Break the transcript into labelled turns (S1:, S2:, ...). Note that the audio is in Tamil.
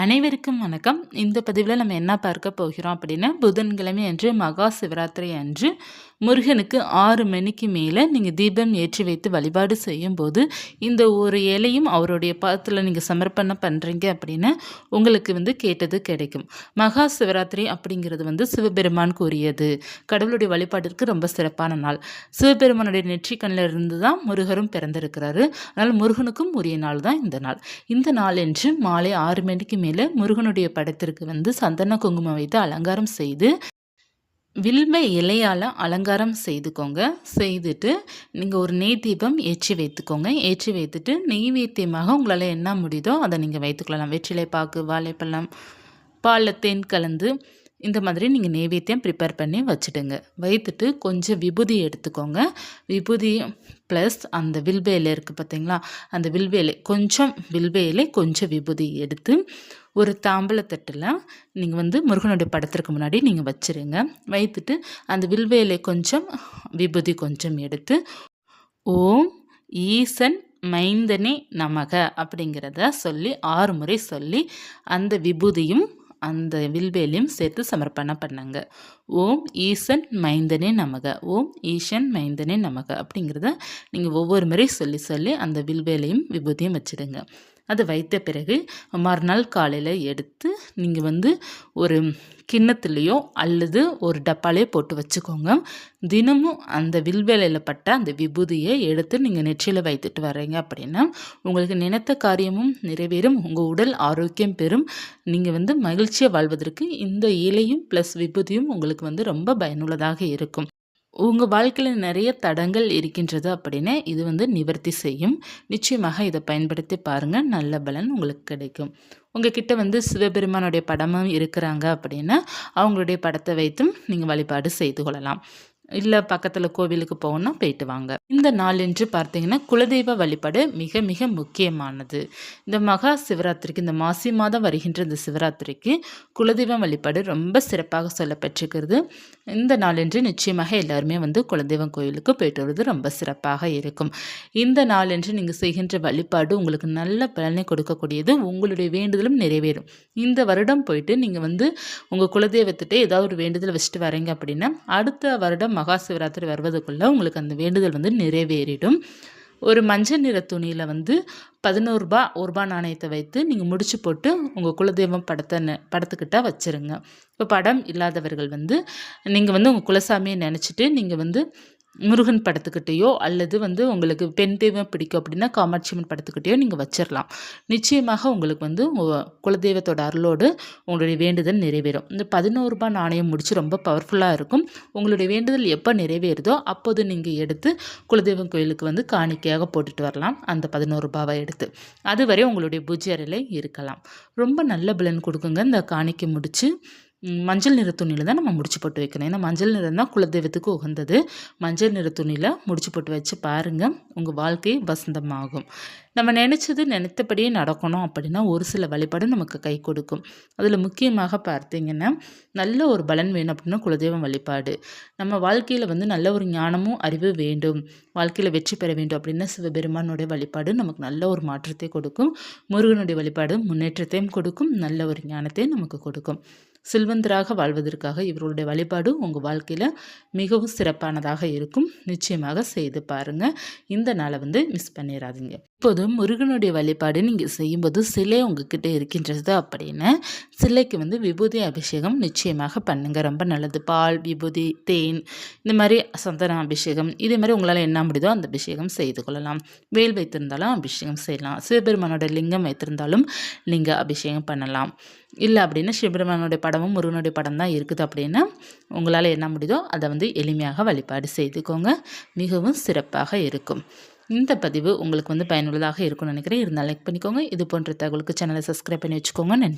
S1: அனைவருக்கும் வணக்கம். இந்த பதிவில் நம்ம என்ன பார்க்க போகிறோம் அப்படின்னா புதன்கிழமை அன்று மகா சிவராத்திரி அன்று முருகனுக்கு ஆறு மணிக்கு மேலே நீங்கள் தீபம் ஏற்றி வைத்து வழிபாடு செய்யும்போது இந்த ஒரு இலையும் அவருடைய பதத்தில் நீங்கள் சமர்ப்பணம் பண்ணுறீங்க அப்படின்னா உங்களுக்கு வந்து கேட்டது கிடைக்கும். மகா சிவராத்திரி அப்படிங்கிறது வந்து சிவபெருமான் கூறியது. கடவுளுடைய வழிபாட்டிற்கு ரொம்ப சிறப்பான நாள். சிவபெருமானுடைய நெற்றிக்கண்ணில் இருந்து தான் முருகரும் பிறந்திருக்கிறாரு. அதனால் முருகனுக்கும் உரிய நாள் தான் இந்த நாள். இந்த நாள் என்று மாலை ஆறு மணிக்கு மேலே முருகனுடைய படத்திற்கு வந்து சந்தன குங்குமம் வைத்து அலங்காரம் செய்து வில்வ இலையால் அலங்காரம் செய்துக்கோங்க. செய்துட்டு நீங்கள் ஒரு நெய் தீபம் ஏற்றி வைத்துக்கோங்க. ஏற்றி வைத்துட்டு நெய்வேத்தியமாக உங்களால் என்ன முடியுதோ அதை நீங்கள் வைத்துக்கொள்ளலாம். வெற்றிலை பாக்கு வாழைப்பழம் பாலில் தேன் கலந்து இந்த மாதிரி நீங்கள் நெய்வேத்தியம் ப்ரிப்பேர் பண்ணி வச்சுடுங்க. வைத்துட்டு கொஞ்சம் விபூதி எடுத்துக்கோங்க. விபூதி ப்ளஸ் அந்த வில்வேலை இருக்குது பார்த்தீங்களா அந்த வில்வேலை கொஞ்சம் வில்வேலை கொஞ்சம் விபூதி எடுத்து ஒரு தாம்பலத்தட்டில் நீங்கள் வந்து முருகனுடைய படத்திற்கு முன்னாடி நீங்கள் வச்சுருங்க. வைத்துட்டு அந்த வில்வேலை கொஞ்சம் விபூதி கொஞ்சம் எடுத்து ஓம் ஈசன் மைந்தனே நமக அப்படிங்கிறத சொல்லி ஆறு முறை சொல்லி அந்த விபூதியும் அந்த வில்வேலையும் சேர்த்து சமர்ப்பணம் பண்ணாங்க. ஓம் ஈசன் மைந்தனே நமக ஓம் ஈசன் மைந்தனே நமக அப்படிங்கிறத நீங்கள் ஒவ்வொரு முறை சொல்லி சொல்லி அந்த வில்வேலையும் விபூதியும் வச்சுடுங்க. அது வைத்த பிறகு மறுநாள் காலையில் எடுத்து நீங்கள் வந்து ஒரு கிண்ணத்துலேயோ அல்லது ஒரு டப்பாலேயோ போட்டு வச்சுக்கோங்க. தினமும் அந்த வில்வேலையில் பட்ட அந்த விபூதியை எடுத்து நீங்கள் நெற்றியில் வைத்துட்டு வர்றீங்க அப்படின்னா உங்களுக்கு நினைத்த காரியமும் நிறைவேறும். உங்கள் உடல் ஆரோக்கியம் பெறும். நீங்கள் வந்து மகிழ்ச்சியாக வாழ்வதற்கு இந்த இலையும் ப்ளஸ் விபூதியும் உங்களுக்கு வந்து ரொம்ப பயனுள்ளதாக இருக்கும். உங்கள் வாழ்க்கையில் நிறைய தடங்கள் இருக்கின்றது அப்படின்னா இது வந்து நிவர்த்தி செய்யும். நிச்சயமாக இதை பயன்படுத்தி பாருங்கள் நல்ல பலன் உங்களுக்கு கிடைக்கும். உங்ககிட்ட வந்து சிவபெருமானுடைய படமும் இருக்கிறாங்க அப்படின்னா அவங்களுடைய படத்தை வைத்தும் நீங்கள் வழிபாடு செய்து கொள்ளலாம். இல்லை பக்கத்தில் கோவிலுக்கு போகணும்னா போயிட்டு வாங்க. இந்த நாள் என்று பார்த்தீங்கன்னா குலதெய்வ வழிபாடு மிக மிக முக்கியமானது. இந்த மகா சிவராத்திரிக்கு இந்த மாசி மாதம் வருகின்ற இந்த சிவராத்திரிக்கு குலதெய்வம் வழிபாடு ரொம்ப சிறப்பாக சொல்லப்பட்டிருக்கிறது. இந்த நாளென்று நிச்சயமாக எல்லாருமே வந்து குலதெய்வம் கோயிலுக்கு போயிட்டு வருவது ரொம்ப சிறப்பாக இருக்கும். இந்த நாளென்று நீங்கள் செய்கின்ற வழிபாடு உங்களுக்கு நல்ல பலனை கொடுக்கக்கூடியது உங்களுடைய வேண்டுதலும் நிறைவேறும். இந்த வருடம் போயிட்டு நீங்கள் வந்து உங்கள் குலதெய்வத்திட்ட ஏதாவது ஒரு வேண்டுதல் வச்சுட்டு வரீங்க அப்படின்னா அடுத்த வருடம் மகா சிவராத்திரி வருவதுக்குள்ளே உங்களுக்கு அந்த வேண்டுதல் வந்து நிறைவேறிடும். ஒரு மஞ்சள் நிற துணியில் வந்து பதினோருபா ஒரு ரூபா நாணயத்தை வைத்து நீங்கள் முடிச்சு போட்டு உங்கள் குலதெய்வம் படத்தை படத்துக்கிட்ட வச்சுருங்க. இப்போ படம் இல்லாதவர்கள் வந்து நீங்கள் வந்து உங்கள் குலசாமியை நினச்சிட்டு நீங்கள் வந்து முருகன் படத்துக்கிட்டேயோ அல்லது வந்து உங்களுக்கு பெண் தெய்வம் பிடிக்கும் அப்படின்னா காமாட்சி அம்மன் படத்துக்கிட்டேயோ நீங்கள் வச்சிடலாம் நிச்சயமாக உங்களுக்கு வந்து குலதெய்வத்தோட அருளோடு உங்களுடைய வேண்டுதல் நிறைவேறும். இந்த பதினோரு ரூபாய் நாணயம் முடிச்சு ரொம்ப பவர்ஃபுல்லாக இருக்கும். உங்களுடைய வேண்டுதல் எப்போ நிறைவேறுதோ அப்போது நீங்கள் எடுத்து குலதெய்வம் கோயிலுக்கு வந்து காணிக்கையாக போட்டுட்டு வரலாம். அந்த பதினோரு ரூபாவை எடுத்து. அதுவரை உங்களுடைய பூஜை அறையில் இருக்கலாம். ரொம்ப நல்ல பலன் கொடுக்குங்க. இந்த காணிக்கை முடித்து மஞ்சள் நிற துணியில் தான் நம்ம முடிச்சு போட்டு வைக்கணும். ஏன்னா மஞ்சள் நிறம் தான் குலதெய்வத்துக்கு உகந்தது. மஞ்சள் நிற துணியில் முடிச்சு போட்டு வச்சு பாருங்கள் உங்கள் வாழ்க்கை வசந்தமாகும். நம்ம நினச்சது நினைத்தபடியே நடக்கணும் அப்படின்னா ஒரு சில வழிபாடு நமக்கு கை கொடுக்கும். அதில் முக்கியமாக பார்த்தீங்கன்னா நல்ல ஒரு பலன் வேணும் அப்படின்னா குலதெய்வம் வழிபாடு. நம்ம வாழ்க்கையில் வந்து நல்ல ஒரு ஞானமும் அறிவு வேண்டும். வாழ்க்கையில் வெற்றி பெற வேண்டும் அப்படின்னா சிவபெருமானுடைய வழிபாடு நமக்கு நல்ல ஒரு மாற்றத்தை கொடுக்கும். முருகனுடைய வழிபாடு முன்னேற்றத்தையும் கொடுக்கும். நல்ல ஒரு ஞானத்தையும் நமக்கு கொடுக்கும். செல்வந்தராக வாழ்வதற்காக இவர்களுடைய வழிபாடு உங்கள் வாழ்க்கையில் மிகவும் சிறப்பானதாக இருக்கும். நிச்சயமாக செய்து பாருங்கள் இந்த நாளை வந்து மிஸ் பண்ணிடாதீங்க இப்போது முருகனுடைய வழிபாடு நீங்கள் செய்யும்போது சிலை உங்ககிட்ட இருக்கின்றது அப்படின்னு. சிலைக்கு வந்து விபூதி அபிஷேகம் நிச்சயமாக பண்ணுங்கள் ரொம்ப நல்லது. பால் விபூதி தேன் இந்த மாதிரி சந்தன அபிஷேகம் இதே மாதிரி உங்களால் என்ன முடியுதோ அந்த அபிஷேகம் செய்து கொள்ளலாம். வேல் வைத்திருந்தாலும் அபிஷேகம் செய்யலாம். சிவபெருமானோட லிங்கம் வைத்திருந்தாலும் லிங்க அபிஷேகம் பண்ணலாம். இல்லை அப்படின்னா சிவபெருமானுடைய படமும் முருகனுடைய படம் தான் இருக்குது அப்படின்னா உங்களால் என்ன முடியுதோ அதை வந்து எளிமையாக வழிபாடு செய்துக்கோங்க. மிகவும் சிறப்பாக இருக்கும். இந்த பதிவு உங்களுக்கு வந்து பயனுள்ளதாக இருக்கும்னு நினைக்கிறேன். இருந்தால் லைக் பண்ணிக்கோங்க. இது போன்ற தகவலுக்கு சேனலை சப்ஸ்கிரைப் பண்ணி வச்சுக்கோங்க. நன்றி.